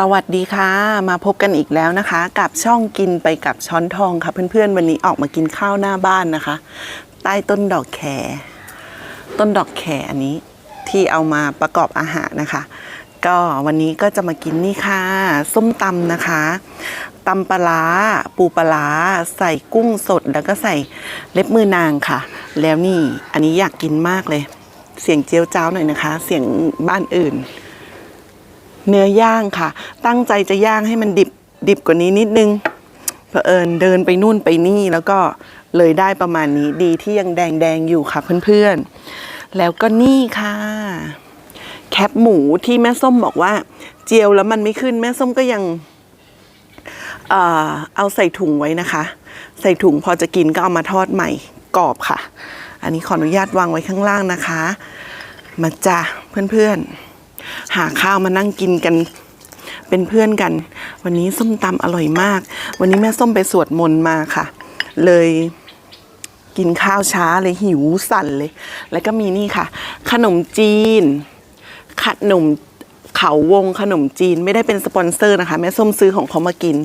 สวัสดีค่ะ มาพบกันอีกแล้วนะคะ กับช่องกินไปกับช้อนทองค่ะ เพื่อนๆ วันนี้ออกมากินข้าวหน้าบ้านนะคะ ใต้ต้นดอกแครต้นดอกแครอันนี้ที่เอามาประกอบอาหารนะคะ ก็วันนี้ก็จะมากินนี่ค่ะ ส้มตำนะคะตำปลาร้าปูปลาร้าใส่กุ้งสดแล้วก็ใส่เล็บมือนางค่ะ แล้วนี่อันนี้อยากกินมากเลย เสียงเจียวจ้าวหน่อยนะคะ เสียงบ้านอื่น เนื้อย่างค่ะ ตั้งใจจะย่างให้มันดิบดิบกว่านี้นิดนึงเผอิญเดินไปนู่นไปนี่แล้วก็เลยได้ประมาณนี้ดีที่ยังแดงแดงอยู่ค่ะเพื่อนๆ แล้วก็นี่ค่ะ แคปหมูที่แม่ส้มบอกว่า เจียวแล้วมันไม่ขึ้นแม่ส้มก็ยังเอ่อเอาใส่ถุงไว้นะคะ ใส่ถุงพอจะกินก็เอามาทอดใหม่กรอบค่ะ อันนี้ขออนุญาตวางไว้ข้างล่างนะคะ มาจ้ะเพื่อนๆ หาข้าวมานั่งกินกันเป็นเพื่อนกัน วันนี้ส้มตำอร่อยมาก วันนี้แม่ส้มไปสวดมนต์มาค่ะ เลยกินข้าวช้าเลยหิวสั่นเลย แล้วก็มีนี่ค่ะ ขนมจีน ขนมเขาวงขนมจีนไม่ได้เป็นสปอนเซอร์นะคะ แม่ส้มซื้อของเขามากิน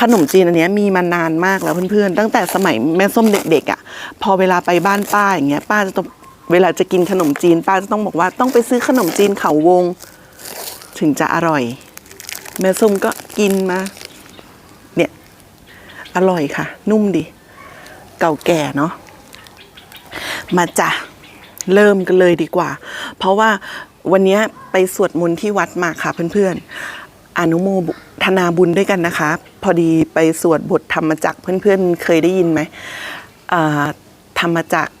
ขนมจีนอันนี้มีมานานมากแล้วเพื่อนๆ ตั้งแต่สมัยแม่ส้มเด็กๆอะ่ะ พอเวลาไปบ้านป้าอย่างเงี้ยป้าจะต้อง เวลาจะกินขนมจีนป้าจะต้องบอกว่าต้องไปซื้อขนมจีนเขาวง ถึงจะอร่อย แม่ส้มก็กินมา เนี่ย อร่อยค่ะ นุ่มดี เก่าแก่เนาะมาจ้ะเริ่มกันเลยดีกว่า เพราะว่าวันนี้ไปสวดมนต์ที่วัดมาค่ะเพื่อนๆ อนุโมทนาบุญด้วยกันนะคะ พอดีไปสวดบทธรรมจักรเพื่อนๆ เคยได้ยินไหมธรรมจักร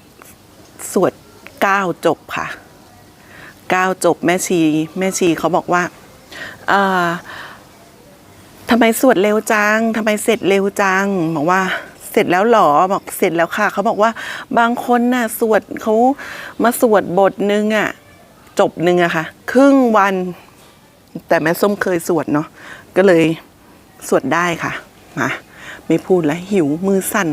สวด เก้าจบค่ะเก้าจบแม่ชี แม่ชีเขาบอกว่าอ่าทำไมสวดเร็วจังทำไมเสร็จเร็วจังบอกว่าเสร็จแล้วหรอบอกเสร็จแล้วค่ะเขาบอกว่าบางคนน่ะสวดเขามาสวดบทหนึ่งอะจบหนึ่งอะค่ะ ครึ่งวัน แต่แม่ส้มเคยสวดเนาะก็เลยสวดได้ค่ะมาไม่พูดแล้วหิวมือสั่น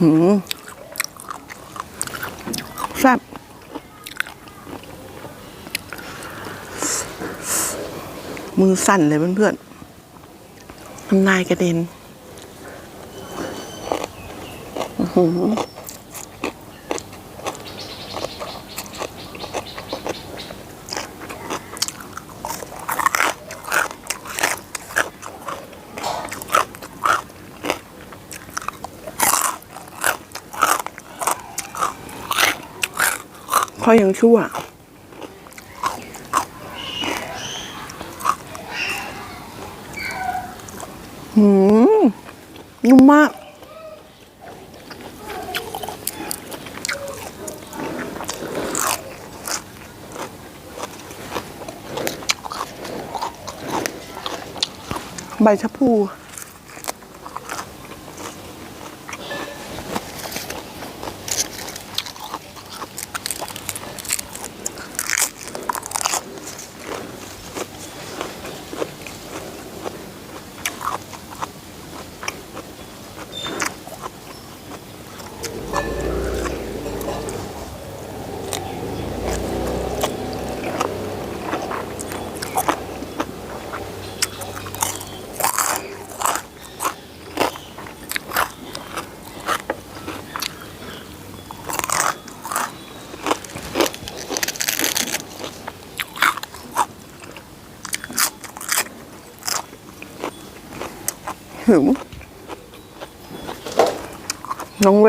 หืม แซ่บมือสั่นเลยเพื่อนๆน้ำลายกระเด็น อื้อหือ พอยังชั่วหืมนุ่มมาก ใบชะพู หิวน้องเ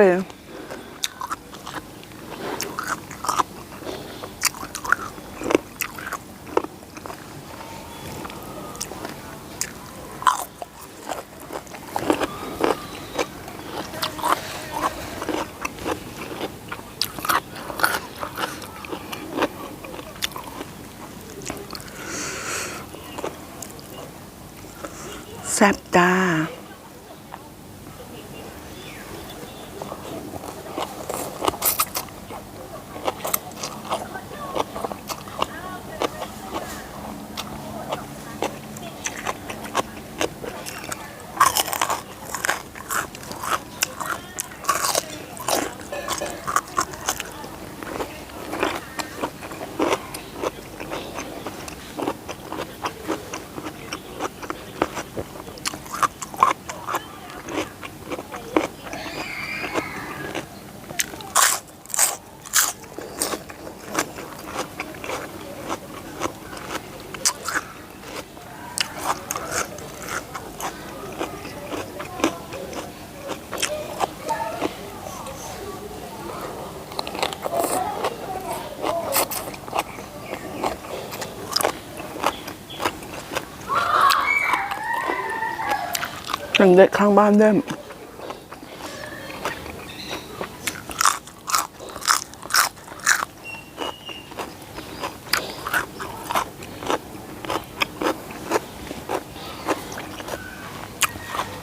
เสียงเด็กข้างบ้านเล่น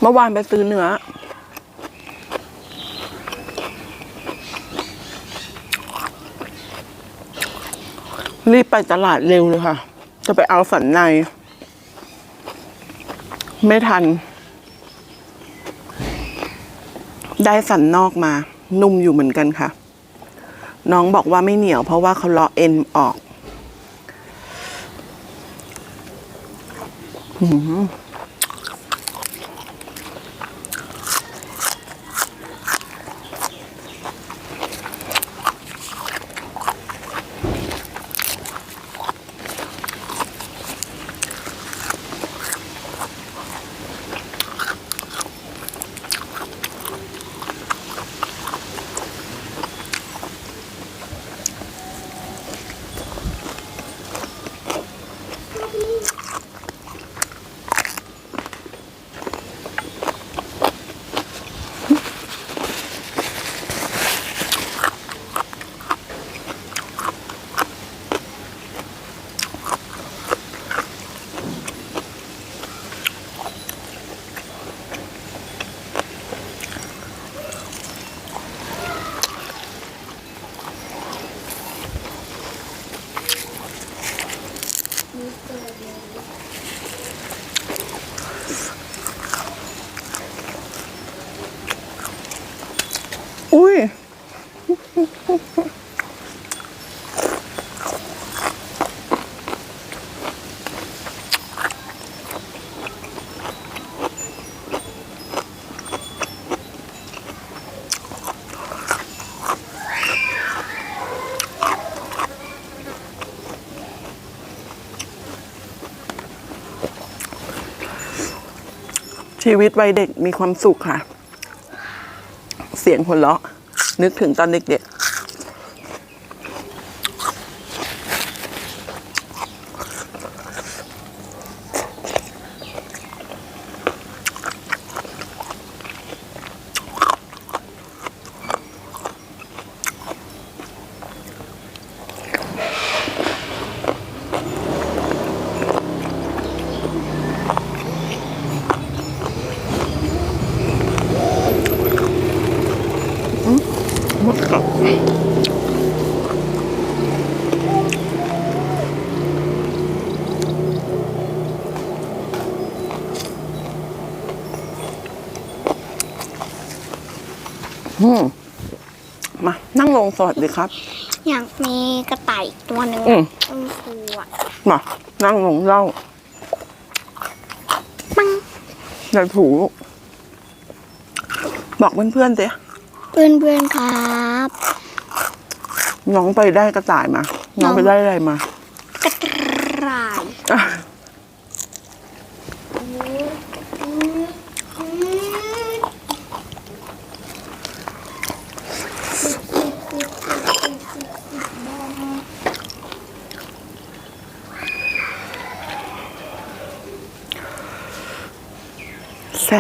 เมื่อวานไปซื้อเนื้อรีบไปตลาดเร็วเลยค่ะ จะไปเอาสันใน ไม่ทัน ได้สันนอกมา นุ่มอยู่เหมือนกันค่ะ น้องบอกว่าไม่เหนียวเพราะว่าเขาเลาะเอ็นออก อื ชีวิตวัยเด็กมีความสุขค่ะ เสียงหัวเราะ นึกถึงตอนเด็กๆ อืมมา นั่งลงสวัสดีครับ อยากมีกระต่ายอีกตัวหนึ่งอืมอืมครูอะมา นั่งลงเล่าปังอย่าถูลูกบอกเพื่อนๆสิเพื่อนเพื่อนๆครับ น้องไปได้กระต่ายมา น้องไปได้อะไรมา กระต่าย อะ แ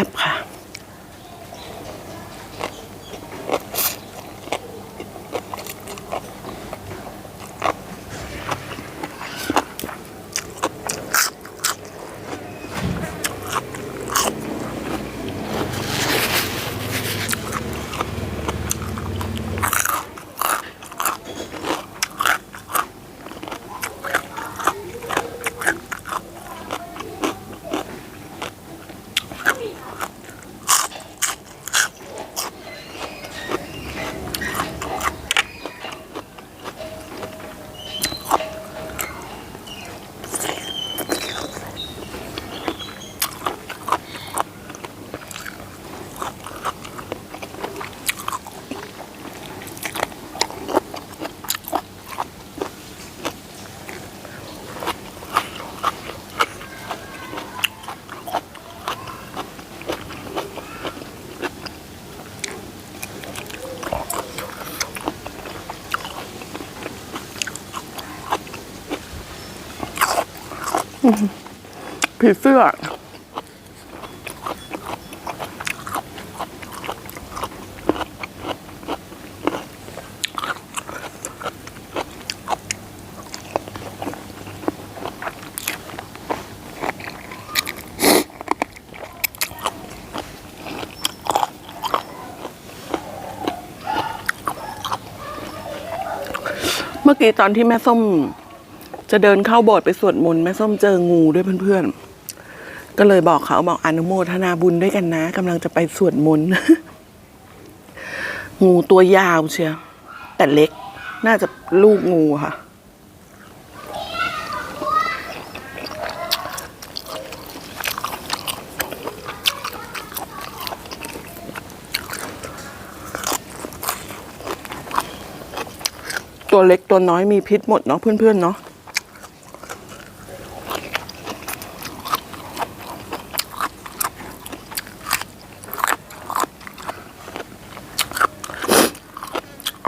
ผีเสื้อ เมื่อกี้ตอนที่แม่ส้ม จะเดินเข้าโบสถ์ไปสวดมนต์แม่ส้มเจองูด้วยเพื่อนๆ ก็เลยบอกเขาบอกอนุโมทนาบุญด้วยกันนะกำลังจะไปสวดมนต์งูตัวยาวเชียวแต่เล็ก น่าจะลูกงูค่ะ ตัวเล็กตัวน้อยมีพิษหมดเนาะเพื่อนๆเนาะ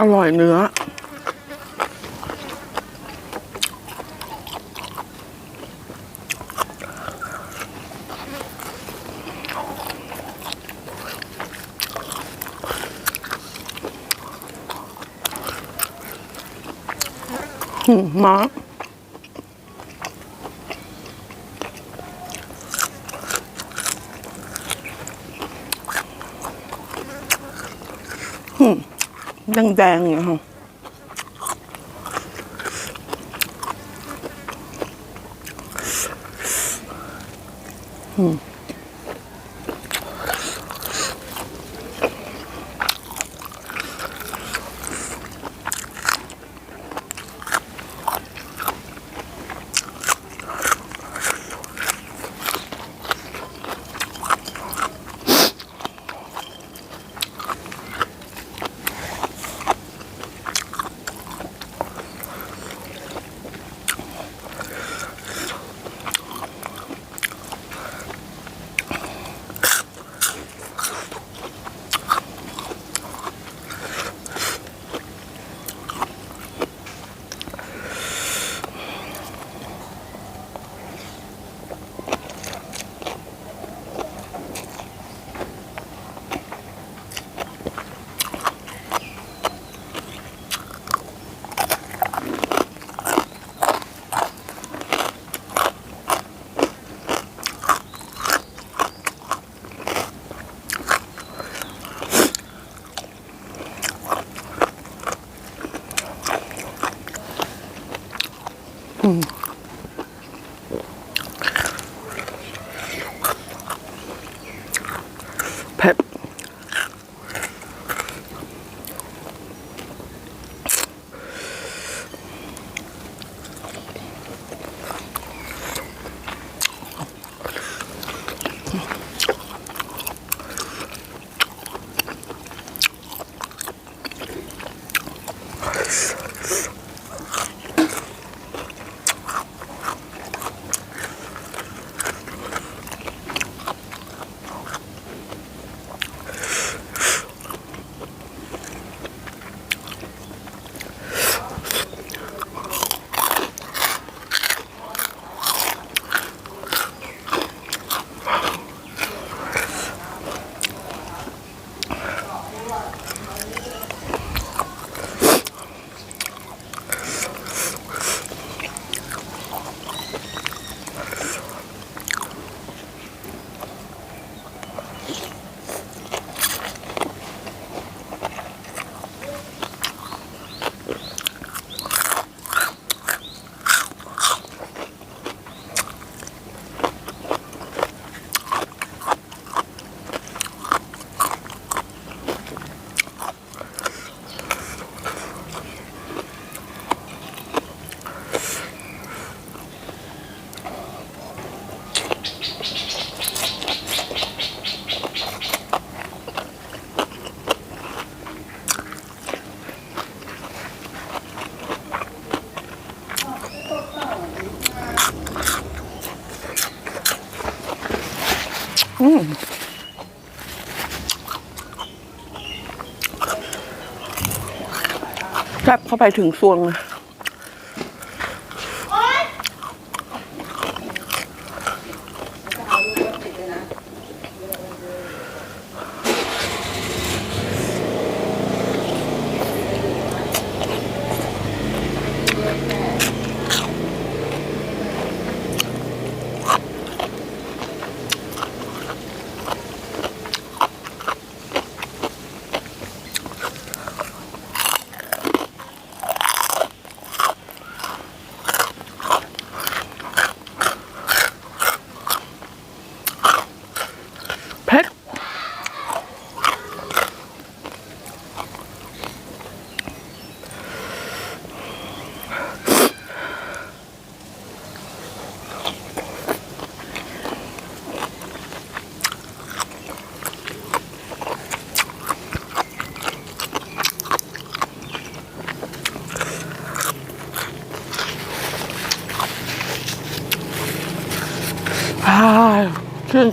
อ ร่อยเนื้อหืมมากม แดงๆอะค่ะ แซ่บเข้าไปถึงซวงเลย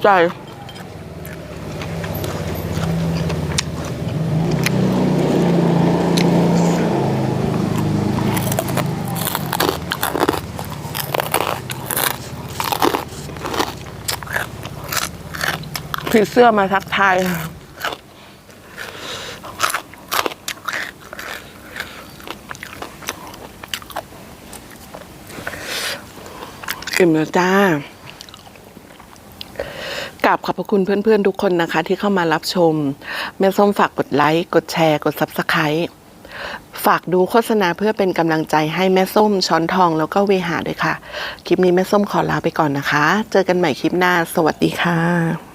ใจ ผีเสื้อมาทักทายอิ่มแล้วจ้า กราบขอบพระคุณเพื่อนๆทุกคนนะคะ ที่เข้ามารับชม แม่ส้มฝากกดไลค์ กดแชร์ กด s u b สไครต์ฝากดูโฆษณาเพื่อเป็นกำลังใจให้แม่ส้มช้อนทองแล้วก็เวหาด้วยค่ะ คลิปนี้แม่ส้มขอลาไปก่อนนะคะ เจอกันใหม่คลิปหน้า สวัสดีค่ะ